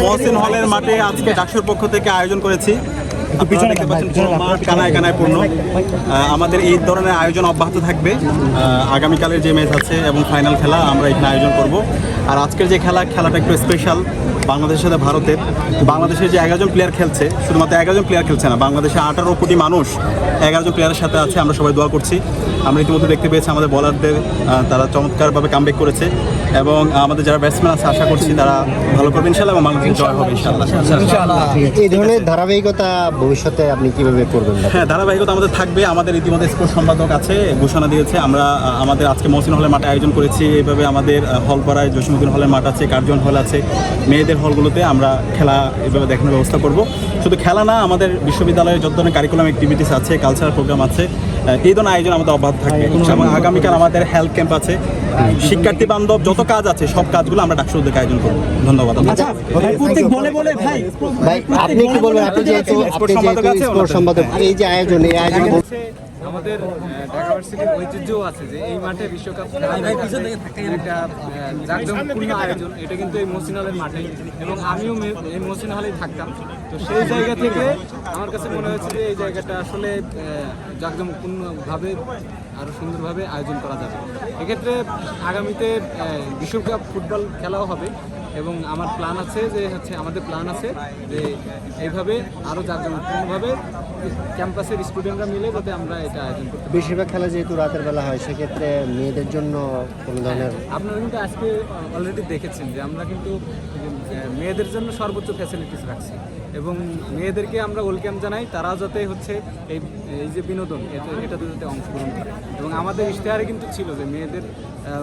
মহসিন হলের মাঠে আজকে ডাকসুর পক্ষ থেকে আয়োজন করেছি। পাচ্ছেন মাঠ কানায় কানায় পূর্ণ। আমাদের এই ধরনের আয়োজন অব্যাহত থাকবে। আগামীকালের যে ম্যাচ আছে এবং ফাইনাল খেলা আমরা এখানে আয়োজন করব। আর আজকের যে খেলা খেলাটা একটু স্পেশাল বাংলাদেশের সাথে ভারতের। বাংলাদেশের যে এগারোজন প্লেয়ার খেলছে শুধুমাত্র এগারোজন প্লেয়ার খেলছে না বাংলাদেশে আঠারো কোটি মানুষ এগারোজন প্লেয়ারের সাথে আছে আমরা সবাই দোয়া করছি। আমরা ইতিমধ্যে দেখতে পেয়েছি আমাদের বলারদের তারা চমৎকারভাবে কামব্যাক করেছে। এবং আমাদের যারা ব্যাটসম্যান আছে আশা করছি তারা ভালো করবে ইনশাল্লাহ এবং বাংলাদেশ জয় হবে ইনশাল্লাহ এই ধরনের ধারাবাহিকতা ভবিষ্যতে আপনি কীভাবে করবেন হ্যাঁ ধারাবাহিকতা আমাদের থাকবে। আমাদের ইতিমধ্যে স্পোর্টস সম্পাদক আছে, ঘোষণা দিয়েছে। আমরা আমাদের আজকে মহসিন হলের মাঠে আয়োজন করেছি। এইভাবে আমাদের হল পাড়ায় জসীমুদ্দিন হলের মাঠ আছে কার্জন হল আছে। মেয়েদের হলগুলোতে আমরা খেলা এভাবে দেখানোর ব্যবস্থা করব। শুধু খেলা না, আমাদের বিশ্ববিদ্যালয়ে যত ধরনের কারিকুলাম অ্যাক্টিভিটিস আছে কালচারাল প্রোগ্রাম আছে এই ধরনের আয়োজন আমাদের অব্যাহত থাকবে। এবং আগামীকাল আমাদের হেলথ ক্যাম্প আছে। শিক্ষার্থী বান্ধব যত কাজ আছে সব কাজগুলো আমরা ডাকসু উদ্যোগে আয়োজন করব। ধন্যবাদ প্রত্যেক বলে বলে ভাই আপনি কি বলবেন? আপনি যেহেতু সম্পাদক আছে, যেহেতু স্পোর্টস সম্পাদক এই যে আয়োজন এই আয়োজন আমাদের আহ, ঢাকা ভার্সিটির ঐতিহ্যও আছে যে এই মাঠে বিশ্বকাপ একটা আয়োজন। এটা কিন্তু এই মহসিন হলের মাঠে। এবং আমিও এই মহসিন হলেই থাকতাম। তো সেই জায়গা থেকে আমার কাছে মনে হয়েছে যে এই জায়গাটা আসলে আহ, জাঁকজমকপূর্ণভাবে আরও সুন্দরভাবে আয়োজন করা যাবে। এক্ষেত্রে আগামীতে বিশ্বকাপ ফুটবল খেলাও হবে। এবং আমার প্ল্যান আছে যে হচ্ছে আমাদের প্ল্যান আছে যে এইভাবে আরও জাঁকজমকপূর্ণভাবে ক্যাম্পাসের স্টুডেন্টরা মিলে যাতে আমরা এটা আয়োজন করতে পারি। বেশিরভাগ খেলা যেহেতু রাতের বেলা হয় সেক্ষেত্রে মেয়েদের জন্য কোনো ধরনের আপনারা কিন্তু আজকে অলরেডি দেখেছেন যে আমরা কিন্তু মেয়েদের জন্য সর্বোচ্চ ফ্যাসিলিটিস রাখছি এবং মেয়েদেরকে আমরা ওয়েলকাম জানাই তারা যাতে হচ্ছে এই এই যে বিনোদন এটাতে যাতে অংশগ্রহণ করে এবং আমাদের ইশতেহারে কিন্তু ছিল যে মেয়েদের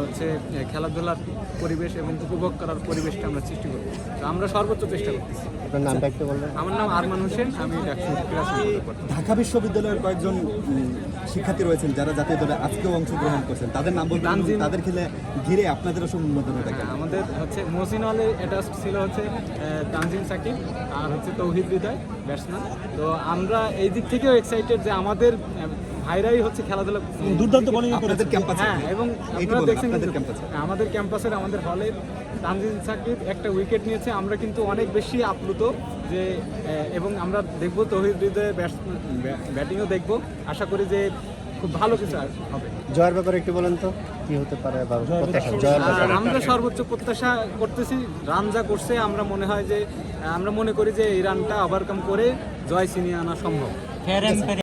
হচ্ছে খেলাধুলার পরিবেশ এবং উপভোগ করার পরিবেশটা আমরা সৃষ্টি করব তো আমরা সর্বোচ্চ চেষ্টা করতেছি। আপনার নামটা একটু বলবেন। আমার নাম আরমান হোসেন আমি ঢাকা বিশ্ববিদ্যালয়ের কয়েকজন শিক্ষার্থী রয়েছেন যারা জাতীয় দলে আজকেও অংশগ্রহণ করছেন। তাদের নাম বলবেন তাদের খেলে ঘিরে আপনাদের উন্মাদনাটা কেমন? হ্যাঁ, আমাদের হচ্ছে মহসিন হলে এটা ছিল হচ্ছে তানজিম সাকিব আর হচ্ছে তৌহিদ হৃদয় ব্যাটসম্যান। তো আমরা এই দিক থেকেও এক্সাইটেড যে আমাদের ভাইরাই হচ্ছে খেলাধুলা দুর্দান্ত বোলিং আপনাদের ক্যাম্পাসে হ্যাঁ এবং আপনারা দেখছেন আপনাদের কিন্তু, ক্যাম্পাসে আমাদের ক্যাম্পাসের আমাদের হলের তানজিম সাকিব একটা উইকেট নিয়েছে। আমরা কিন্তু অনেক বেশি আপ্লুত যে এবং আমরা দেখব তৌহিদ হৃদয় ব্যাটিংও দেখব। আশা করি যে খুব ভালো কিছু হবে। জয়ের ব্যাপারে একটু বলেন তো কি হতে পারে আমরা সর্বোচ্চ প্রত্যাশা করতেছি রান যা করছে আমরা মনে হয় যে আমরা মনে করি যে এই রানটা ওভারকাম করে জয় ছিনিয়ে আনা সম্ভব।